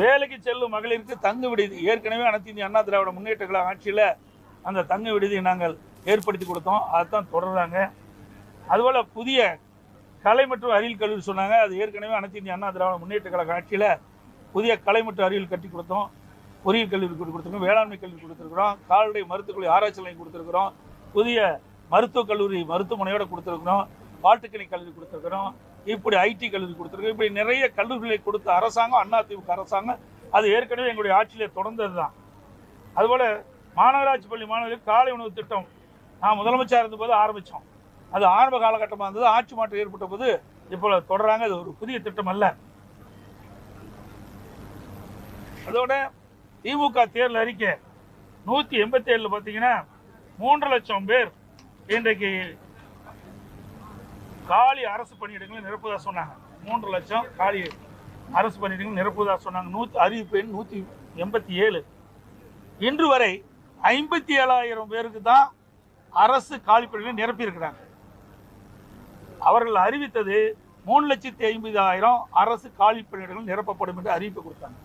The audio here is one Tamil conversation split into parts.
வேலைக்கு செல்லும் மகளிருக்கு தங்கு விடுதி. ஏற்கனவே அனைத்து இந்திய அண்ணா திராவிட முன்னேற்ற கழக ஆட்சியில் அந்த தங்கு விடுதியை நாங்கள் ஏற்படுத்தி கொடுத்தோம். அதைத்தான் தொடர்றாங்க. அதுபோல் புதிய கலை மற்றும் அறிவியல் கல்லூரி சொன்னாங்க. அது ஏற்கனவே அனைத்து இந்திய அண்ணா திராவிட முன்னேற்ற கழக ஆட்சியில் புதிய கலை மற்றும் அறிவியல் கட்டி கொடுத்தோம். பொறியியல் கல்லூரி கொடுத்துருக்கோம் வேளாண்மை கல்வி கொடுத்துருக்குறோம். கால்நடை மருத்துவக்கல்வி ஆராய்ச்சி நிலையம் கொடுத்துருக்குறோம். புதிய மருத்துவக் கல்லூரி மருத்துவமனையோடு கொடுத்துருக்குறோம். பாலிடெக்னிக் கல்வி கொடுத்துருக்குறோம். இப்படி ஐடி கல்லூரி கொடுத்துருக்கு. இப்படி நிறைய கல்லூரிகளை கொடுத்த அரசாங்கம் அதிமுக அரசாங்கம் அது ஏற்கனவே எங்களுடைய ஆட்சியிலே தொடர்ந்தது தான் அதுபோல் மாநகராட்சி பள்ளி மாணவர்களுக்கு காலை உணவு திட்டம் நான் முதலமைச்சர் இருந்தபோது ஆரம்பித்தோம் அது ஆரம்ப காலகட்டமாக இருந்தது. ஆட்சி மாற்றம் ஏற்பட்ட போது இப்போ தொடர்றாங்க. அது ஒரு புதிய திட்டம் அல்ல. அதோட திமுக தேர்தல் அறிக்கை நூற்றி எண்பத்தி ஏழில் பார்த்தீங்கன்னா மூன்று லட்சம் பேர் இன்றைக்கு காலி அரசு பணியிடங்களை நிரப்புவதாக சொன்னாங்க. மூன்று லட்சம் காலி அரசு பணியிடங்கள் நிரப்புவதாக சொன்னாங்க. நூற்றி அறிவிப்பு எண் நூற்றி எண்பத்தி ஏழு. இன்று வரை ஐம்பத்தி ஏழாயிரம் பேருக்கு தான் அரசு காலி பணிகளை நிரப்பியிருக்கிறாங்க. அவர்கள் அறிவித்தது மூணு லட்சத்தி ஐம்பதாயிரம் அரசு காலி பணியிடங்கள் நிரப்பப்படும் என்று அறிவிப்பு கொடுத்தாங்க.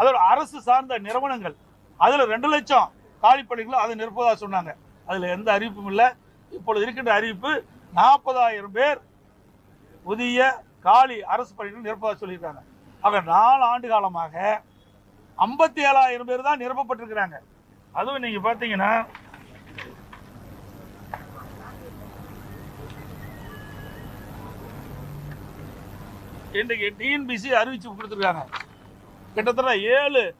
அதோட அரசு சார்ந்த நிறுவனங்கள் அதில் ரெண்டு லட்சம் காலி பணிகளும் அதை நிரப்புவதாக சொன்னாங்க. அதில் எந்த அறிவிப்பும் இல்லை. இப்பொழுது இருக்கின்ற அறிவிப்பு நாற்பதாயிரம் பேர் புதிய காலி அரசு பணிகள் நிரப்பதாக சொல்லியிருக்காங்க. ஆக நாலு ஆண்டு காலமாக ஐம்பத்தி ஏழாயிரம் பேர் தான் நிரப்பப்பட்டிருக்கிறாங்க. அதுவும் நீங்கள் பார்த்தீங்கன்னா இன்றைக்கு டிஎன்பிசி அறிவிச்சு கொடுத்துருக்காங்க. கிட்டத்தட்ட ஏழு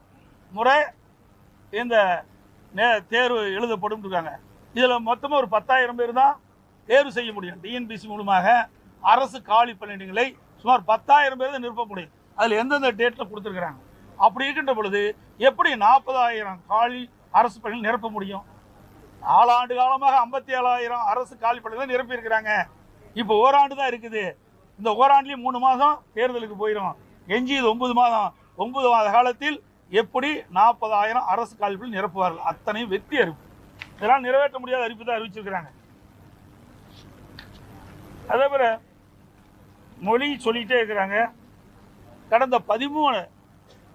முறை இந்த நே- தேர்வு எழுதப்படும் இருக்காங்க. இதில் மொத்தமாக ஒரு பத்தாயிரம் பேர் தான் தேர்வு செய்ய முடியும். டிஎன்பிசி மூலமாக அரசு காலி பணியிடங்களை சுமார் பத்தாயிரம் பேர் தான் நிரப்ப முடியும். அதில் எந்தெந்த டேட்டில் கொடுத்துருக்குறாங்க? அப்படி இருக்கின்ற பொழுது எப்படி நாற்பதாயிரம் காலி அரசு பணிகள் நிரப்ப முடியும்? நாலாண்டு காலமாக ஐம்பத்தி ஏழாயிரம் அரசு காலி பணிகளை நிரப்பியிருக்கிறாங்க. இப்போ ஓராண்டு தான் இருக்குது. இந்த ஓராண்டுலேயும் மூணு மாதம் தேர்தலுக்கு போயிடும் எஞ்சியது ஒன்பது மாதம். ஒன்பது மாத காலத்தில் எப்படி நாற்பதாயிரம் அரசு காலி நிரப்புவார்கள்? அத்தனையும் வெற்றி அறிவிப்பு இதெல்லாம் நிறைவேற்ற முடியாத அறிவிப்பு தான் அறிவிச்சிருக்கிறாங்க. அதேபோல் மொழி சொல்லிகிட்டே இருக்கிறாங்க. கடந்த பதிமூணு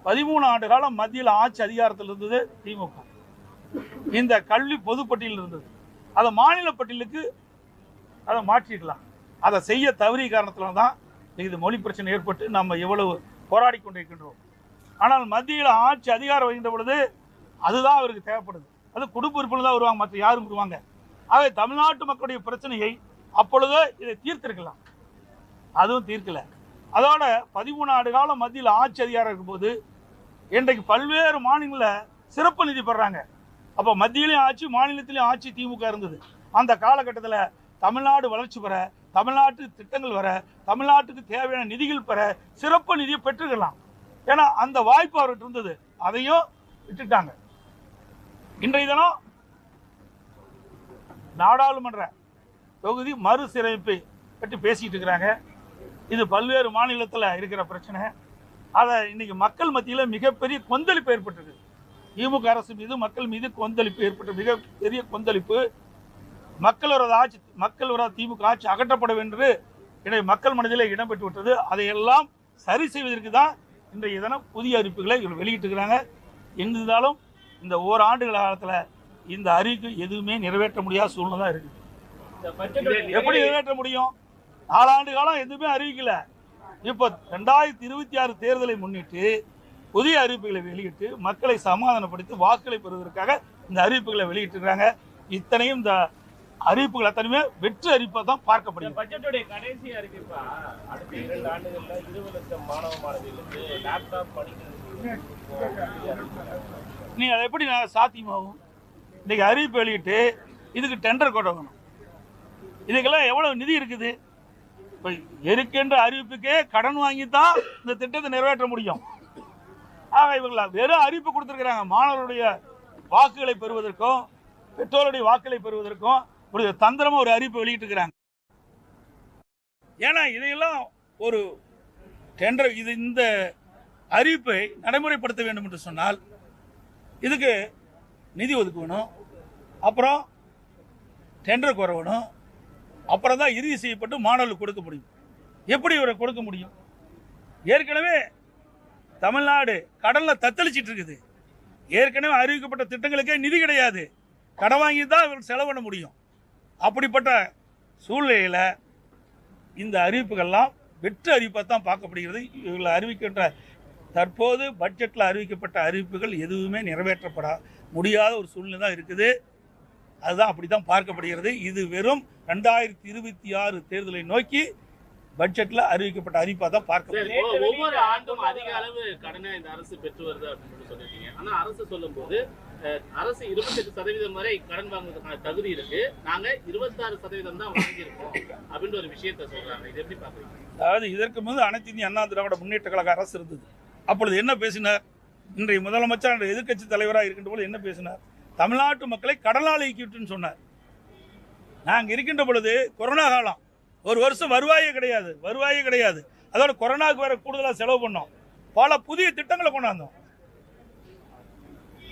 பதிமூணு ஆண்டு காலம் மத்தியில் ஆட்சி அதிகாரத்தில் இருந்தது திமுக. இந்த கல்வி பொதுப்பட்டியல் இருந்தது. அதை மாநில பட்டியலுக்கு அதை மாற்றிக்கலாம் அதை செய்ய தவறிய காரணத்தில் தான் இது மொழி பிரச்சனை ஏற்பட்டு நம்ம எவ்வளவு போராடி கொண்டிருக்கின்றோம். ஆனால் மத்தியில் ஆட்சி அதிகாரம் வகின்ற பொழுது அதுதான் அவருக்கு தேவைப்படுது. அது குடும்ப உறுப்பினர் தான் வருவாங்க மற்ற யாரும் வருவாங்க. ஆகவே தமிழ்நாட்டு மக்களுடைய பிரச்சனையை அப்பொழுது இதை தீர்த்திருக்கலாம். அதுவும் தீர்க்கல. அதோட பதிமூணு ஆண்டு காலம் மத்தியில் ஆட்சி அதிகாரம் இருக்கும்போது இன்றைக்கு பல்வேறு மாநிலங்களில் சிறப்பு நிதி பெறாங்க. அப்போ மத்தியிலையும் ஆட்சி மாநிலத்திலையும் ஆட்சி திமுக இருந்தது. அந்த காலகட்டத்தில் தமிழ்நாடு வளர்ச்சி பெற தமிழ்நாட்டு திட்டங்கள் வர தமிழ்நாட்டுக்கு தேவையான நிதிகள் பெற சிறப்பு நிதியை பெற்றுக்கலாம் ஏன்னா அந்த வாய்ப்பு அவர்கிட்ட இருந்தது. அதையும் விட்டுட்டாங்க. இன்றைய தினம் நாடாளுமன்ற தொகுதி மறுசீரமைப்பை பற்றி பேசிக்கிட்டு இருக்கிறாங்க. இது பல்வேறு மாநிலத்தில் இருக்கிற பிரச்சனை. அதை இன்னைக்கு மக்கள் மத்தியில் மிகப்பெரிய கொந்தளிப்பு ஏற்பட்டிருக்கு. திமுக அரசு மீது மக்கள் மீது கொந்தளிப்பு ஏற்பட்ட மிகப்பெரிய கொந்தளிப்பு. மக்கள் விரோத ஆட்சி மக்கள் விரோத திமுக ஆட்சி அகற்றப்பட வேண்டும். என்று இன்றைய மக்கள் மனதில் இடம்பெற்று விட்டது. அதையெல்லாம் சரி செய்வதற்கு தான் இன்றைய தினம் புதிய அறிவிப்புகளை இவர்கள் வெளியிட்டிருக்கிறாங்க இருந்தாலும் இந்த ஓராண்டு காலத்தில் இந்த அறிவிப்பு எதுவுமே நிறைவேற்ற முடியாத சூழ்நிலை தான் இருக்குது. எப்படி நிறைவேற்ற முடியும்? நாலாண்டு காலம் எதுவுமே அறிவிக்கல. இப்போ ரெண்டாயிரத்தி இருபத்தி ஆறு தேர்தலை முன்னிட்டு புதிய அறிவிப்புகளை வெளியிட்டு மக்களை சமாதானப்படுத்தி வாக்குகளை பெறுவதற்காக இந்த அறிவிப்புகளை வெளியிட்டிருக்கிறாங்க இத்தனையும் இந்த அறிவிப்புகள் அத்தனையுமே வெற்றி அறிவிப்பாக தான் பார்க்கப்படுகிறது. பட்ஜெட்டுடைய கடைசி அறிவிப்பா? அடுத்த இரண்டு ஆண்டுகள்ல இருபது லட்சம் மாணவ மாணவிகளுக்கு லேப்டாப் படிக்கிறதுக்கு நீ அதை எப்படி சாத்தியமாகும்? இன்னைக்கு அறிவிப்பு வெளியிட்டு இதுக்கு டெண்டர் கொடுக்கணும் இதுக்கெல்லாம் எவ்வளவு நிதி இருக்குது? இப்போ இருக்கின்ற அறிவிப்புக்கே கடன் வாங்கி தான் இந்த திட்டத்தை நிறைவேற்ற முடியும். ஆக இவங்கள வெறும் அறிவிப்பு கொடுத்துருக்குறாங்க. மாணவருடைய வாக்குகளை பெறுவதற்கும் பெற்றோருடைய வாக்குகளை பெறுவதற்கும் ஒரு தந்திரமாக ஒரு அறிவிப்பு வெளியிட்டிருக்கிறாங்க. ஏன்னா இதையெல்லாம் ஒரு டெண்டர் இது இந்த அறிவிப்பை நடைமுறைப்படுத்த வேண்டும் என்று சொன்னால் இதுக்கு நிதி ஒதுக்கணும். அப்புறம் டெண்டர் குறவணும் அப்புறம் தான் இறுதி செய்யப்பட்டு மாணவர்களுக்கு கொடுக்க முடியும். எப்படி இவரை கொடுக்க முடியும்? ஏற்கனவே தமிழ்நாடு கடலில் தத்தளிச்சிட்டு இருக்குது. ஏற்கனவே அறிவிக்கப்பட்ட திட்டங்களுக்கே நிதி கிடையாது. கடன் வாங்கி தான் இவர் செலவிட முடியும். அப்படிப்பட்ட சூழ்நிலையில் இந்த அறிவிப்புகள்லாம் வெற்று அறிவிப்பாக தான் பார்க்கப்படுகிறது. இவர்கள் அறிவிக்கின்ற தற்போது பட்ஜெட்டில் அறிவிக்கப்பட்ட அறிவிப்புகள் எதுவுமே நிறைவேற்றப்பட முடியாத ஒரு சூழ்நிலை தான் இருக்குது. அதுதான் அப்படி தான் பார்க்கப்படுகிறது. இது வெறும் ரெண்டாயிரத்தி இருபத்தி ஆறு தேர்தலை நோக்கி பட்ஜெட்டில் அறிவிக்கப்பட்ட அறிவிப்பாக தான் ஒ- ஒவ்வொரு ஆண்டும் அதிக அளவு கடனை இந்த அரசு பெற்று வருது அப்படின்னு சொல்லிருக்கீங்க ஆனா அரசு சொல்லும்போது அஹ், அரசு இருபத்தெட்டு சதவீதம் வரை கடன் வாங்குறதுக்கான தகுதி இருக்கு. நாங்க இருபத்தாறு சதவீதம் தான் வாங்கியிருக்கோம் அப்படின்ற ஒரு விஷயத்த சொல்றாங்க. இது எப்படி பாக்குறீங்க அதாவது இதற்கு முன்பு அனைத்து இந்திய அண்ணா திராவிட முன்னேற்ற கழக அரசு இருந்தது. அப்பொழுது என்ன பேசினார்? இன்றைய முதலமைச்சர் அன்றைய எதிர்க்கட்சி தலைவராக இருக்கின்ற போது என்ன பேசினார்? தமிழ்நாட்டு மக்களை கடலால் இயக்கிவிட்டுன்னு சொன்னார். நாங்கள் இருக்கின்ற பொழுது கொரோனா காலம். ஒரு வருஷம் வருவாயே கிடையாது வருவாயே கிடையாது. அதோட கொரோனாவுக்கு வேற கூடுதலாக செலவு பண்ணோம். பல புதிய திட்டங்களை கொண்டாந்தோம்.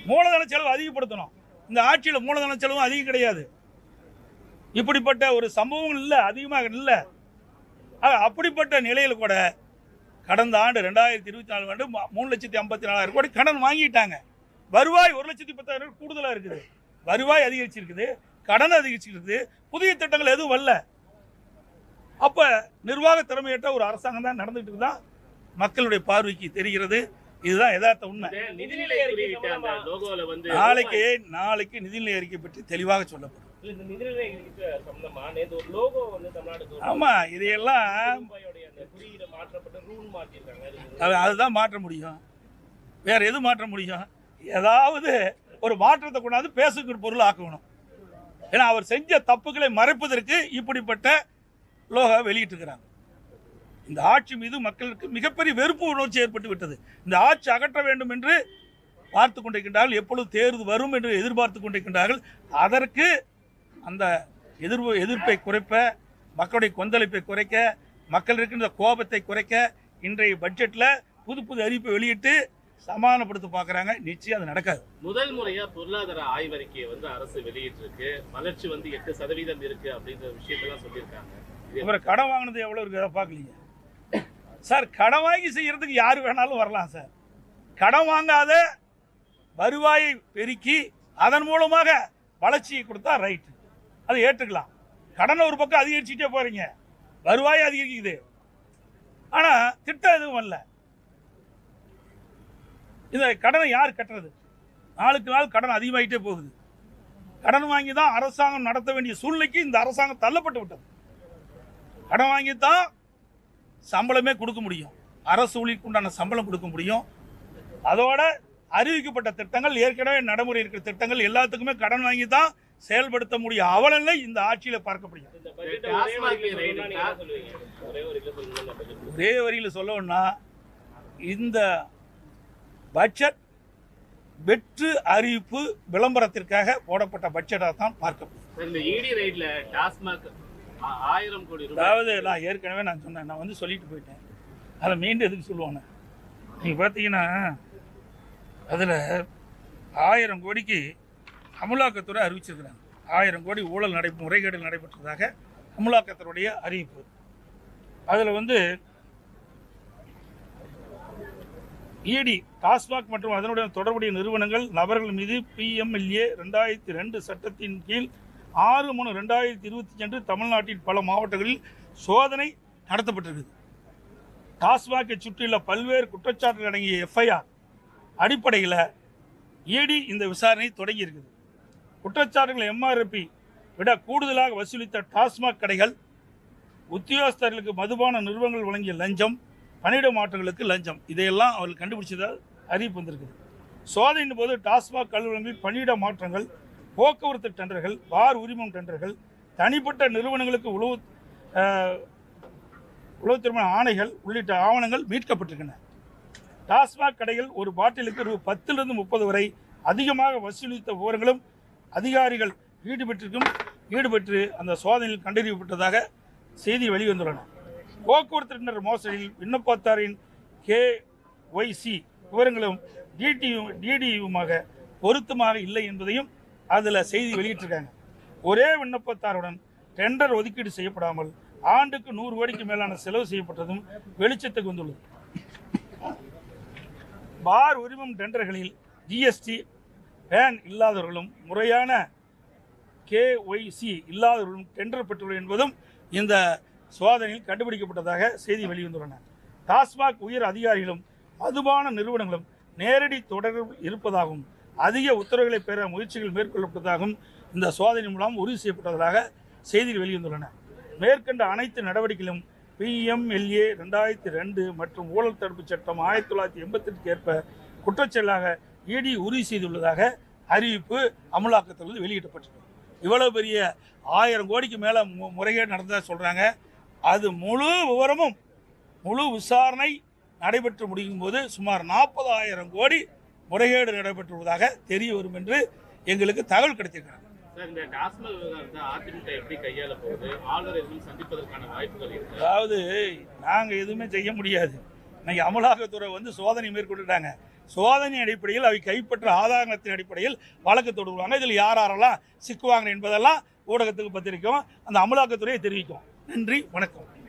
மூலதன செலவு அதிகப்படுத்தணும் இந்த ஆட்சியில் மூலதன செலவும் அதிகம் கிடையாது. இப்படிப்பட்ட ஒரு சம்பவங்கள் இல்லை அதிகமாக இல்லை. அப்படிப்பட்ட நிலையில் கூட கடந்த ஆண்டு ரெண்டாயிரத்தி இருபத்தி நாலு ஆண்டு மூணு லட்சத்தி ஐம்பத்தி நாலாயிரம் கோடி கடன் வாங்கிட்டாங்க. வருவாய் ஒரு லட்சத்தி பத்தாயிரம் கோடி கூடுதலாக இருக்குது. வருவாய் அதிகரிச்சிருக்குது. கடன் அதிகரிச்சிருக்குது. புதிய திட்டங்கள் எதுவும் வரல. அப்போ நிர்வாக திறமையற்ற ஒரு அரசாங்கம் தான் நடந்துகிட்டு தான் மக்களுடைய பார்வைக்கு தெரிகிறது. இதுதான் யதார்த்த உண்மை. நிதிநிலை வந்து நாளைக்கு நாளைக்கு நிதிநிலை அறிக்கை பற்றி தெளிவாக சொல்லப்படும். அறிக்கை ஆமாம் இதையெல்லாம் அதுதான் மாற்ற முடியும். வேற எது மாற்ற முடியும்? ஏதாவது ஒரு மாற்றத்தை கொண்டாந்து பேசுகிற பொருள் ஆக்கணும். ஏன்னா அவர் செஞ்ச தப்புகளை மறைப்பதற்கு இப்படிப்பட்ட லோகா வெளியிட்டிருக்கிறாங்க. இந்த ஆட்சி மீது மக்களுக்கு மிகப்பெரிய வெறுப்பு உணர்ச்சி ஏற்பட்டு விட்டது. இந்த ஆட்சி அகற்ற வேண்டும் என்று பார்த்து கொண்டிருக்கின்றார்கள். எப்பொழுது தேர்வு வரும் என்று எதிர்பார்த்து கொண்டிருக்கின்றார்கள். அதற்கு அந்த எதிர் எதிர்ப்பை குறைப்ப மக்களுடைய கொந்தளிப்பை குறைக்க மக்கள் இருக்கின்ற கோபத்தை குறைக்க இன்றைய பட்ஜெட்டில் புது புது அறிவிப்பை வெளியிட்டு சமாதானப்படுத்த பார்க்குறாங்க. நிச்சயம் அது நடக்காது. முதல் முறையா பொருளாதார ஆய்வறிக்கையை வந்து அரசு வெளியிட்டிருக்கு. வளர்ச்சி வந்து எட்டு சதவீதம் இருக்கு அப்படின்ற விஷயத்தெல்லாம் சொல்லியிருக்காங்க. அப்புறம் கடன் வாங்கினது எவ்வளோ இருக்குது அதை பார்க்கலீங்க. சார் கடன் வாங்கி செய்யறதுக்கு யார் வேணாலும் வரலாம் சார். கடன் வாங்காத வருவாயை பெருக்கி அதன் மூலமாக வளர்ச்சியை கொடுத்தா ரைட்டு. அதை ஏற்றுக்கலாம். கடனை ஒரு பக்கம் அதிகரிச்சுட்டே போறீங்க. வருவாய் அதிகரிக்குது. ஆனால் திட்டம் எதுவும் வரல. இந்த கடனை யார் கட்டுறது? நாளுக்கு நாள் கடன் அதிகமாகிட்டே போகுது. கடன் வாங்கி தான் அரசாங்கம் நடத்த வேண்டிய சூழ்நிலைக்கு இந்த அரசாங்கம் தள்ளப்பட்டு விட்டது. கடன் வாங்கி தான் சம்பளமே கொடுக்க முடியும். அரசு ஊழியருக்கு உண்டான சம்பளம் கொடுக்க முடியும். அதோட அறிவிக்கப்பட்ட திட்டங்கள் ஏற்கனவே நடைமுறை இருக்கிற திட்டங்கள் எல்லாத்துக்குமே கடன் வாங்கி தான் செயல்படுத்த முடியும். அவலநிலை இந்த ஆட்சியில் பார்க்கப்படுகிறது. சொல்லணும்னா பட்ஜெட் ஒரே வரியில் சொல்லணும்னா இந்த பட்ஜெட் வெற்று அறிவிப்பு விளம்பரத்திற்காக போடப்பட்ட பட்ஜெட்டாக தான் பார்க்கப்படும். ஆ- ஆயிரம் கோடி அதாவது நான் ஏற்கனவே நான் சொன்னேன் நான் வந்து சொல்லிட்டு போயிட்டேன். அதை மீண்டும் எதுக்கு சொல்லுவானே நீங்கள் பார்த்தீங்கன்னா அதில் ஆயிரம் கோடிக்கு அமலாக்கத்துறை அறிவிச்சிருக்கிறாங்க. ஆயிரம் கோடி ஊழல் நடை முறைகேடு நடைபெற்றதாக அமலாக்கத்துறையுடைய அறிவிப்பு. அதில் வந்து இடி டாஸ்மாக் மற்றும் அதனுடன் தொடர்புடைய நிறுவனங்கள் நபர்கள் மீது பிஎம்எல்ஏ ரெண்டாயிரத்தி ரெண்டு சட்டத்தின் கீழ் ஆறு மூணு ரெண்டாயிரத்தி இருபத்தி அன்று தமிழ்நாட்டின் பல மாவட்டங்களில் சோதனை நடத்தப்பட்டிருக்குது. டாஸ்மாகை சுற்றியுள்ள பல்வேறு குற்றச்சாட்டுகள் அடங்கிய எஃப்ஐஆர் அடிப்படையில் இடி இந்த விசாரணை தொடங்கியிருக்குது. குற்றச்சாட்டுகள் எம்ஆர்பி விட கூடுதலாக வசூலித்த டாஸ்மாக் கடைகள் உத்தியோகஸ்தர்களுக்கு மதுபான நிறுவனங்கள் வழங்கிய லஞ்சம் பணியிட மாற்றங்களுக்கு லஞ்சம். இதையெல்லாம் அவர்கள் கண்டுபிடிச்சதால் அறிவிப்பு வந்திருக்குது. சோதனையின் போது டாஸ்மாக் அலுவலகங்களில் பணியிட மாற்றங்கள் போக்குவரத்து டெண்டர்கள் பார் உரிமம் டெண்டர்கள் தனிப்பட்ட நிறுவனங்களுக்கு உழவு உழவு திருமண ஆணைகள் உள்ளிட்ட ஆவணங்கள் மீட்கப்பட்டிருக்கின்றன. டாஸ்மாக் கடைகள் ஒரு பாட்டிலுக்கு ரூ. பத்திலிருந்து முப்பது வரை அதிகமாக வசூலித்த விவரங்களும் அதிகாரிகள் ஈடுபட்டிருக்கும் ஈடுபட்டு அந்த சோதனையில் கண்டறியப்பட்டதாக செய்தி வெளிவந்துள்ளன. போக்குவரத்து மோசடியில் விண்ணப்பத்தாரின் கேஒய்சி விவரங்களும் டிடியும் டிடியுமாக பொருத்தமாக இல்லை என்பதையும் அதில் செய்தி வெளியிட்டிருக்காங்க. ஒரே விண்ணப்பத்தாருடன் டெண்டர் ஒதுக்கீடு செய்யப்படாமல் ஆண்டுக்கு நூறு கோடிக்கு மேலான செலவு செய்யப்பட்டதும் வெளிச்சத்துக்கு வந்துள்ளது. பார் உரிமம் டெண்டர்களில் ஜிஎஸ்டி பேன் இல்லாதவர்களும் முறையான கேஒய்சி இல்லாதவர்களும் டெண்டர் பெற்றுள்ளது என்பதும் இந்த சோதனையில் கண்டுபிடிக்கப்பட்டதாக செய்தி வெளிவந்துள்ளன. டாஸ்மாக் உயர் அதிகாரிகளும் மதுபான நிறுவனங்களும் நேரடி தொடர்பில் இருப்பதாகவும் அதிக உத்தரவுகளை பெற முயற்சிகள் மேற்கொள்ளப்பட்டதாகவும் இந்த சோதனை மூலம் உறுதி செய்யப்பட்டதாக செய்திகள் வெளிவந்துள்ளன. மேற்கண்ட அனைத்து நடவடிக்கைகளும் பிஎம்எல்ஏ ரெண்டாயிரத்தி ரெண்டு மற்றும் ஊழல் தடுப்பு சட்டம் ஆயிரத்தி தொள்ளாயிரத்தி எண்பத்தெட்டுக்கு ஏற்ப குற்றச்செயலாக இடி உறுதி செய்துள்ளதாக அறிவிப்பு அமலாக்கத்திலிருந்து வெளியிடப்பட்டது. இவ்வளவு பெரிய ஆயிரம் கோடிக்கு மேலே மு முறைகேடு நடந்ததாக சொல்கிறாங்க அது முழு விவரமும் முழு விசாரணை நடைபெற்று முடியும் போது சுமார் நாற்பதாயிரம் கோடி முறைகேடு நடைபெற்றுள்ளதாக தெரிய வரும் என்று எங்களுக்கு தகவல் கிடைத்திருக்கிறது. இருக்கு? அதாவது நாங்கள் எதுவுமே செய்ய முடியாது. இன்னைக்கு அமலாக்கத்துறை வந்து சோதனை மேற்கொண்டுட்டாங்க. சோதனை அடிப்படையில் அவை கைப்பற்ற ஆதாரத்தின் அடிப்படையில் வழக்கு தொடுவாங்க இதில் யார் யாரெல்லாம் சிக்குவாங்க என்பதெல்லாம் ஊடகத்துக்கு பத்திரிக்கும் அந்த அமலாக்கத்துறையை தெரிவிக்கும். நன்றி வணக்கம்.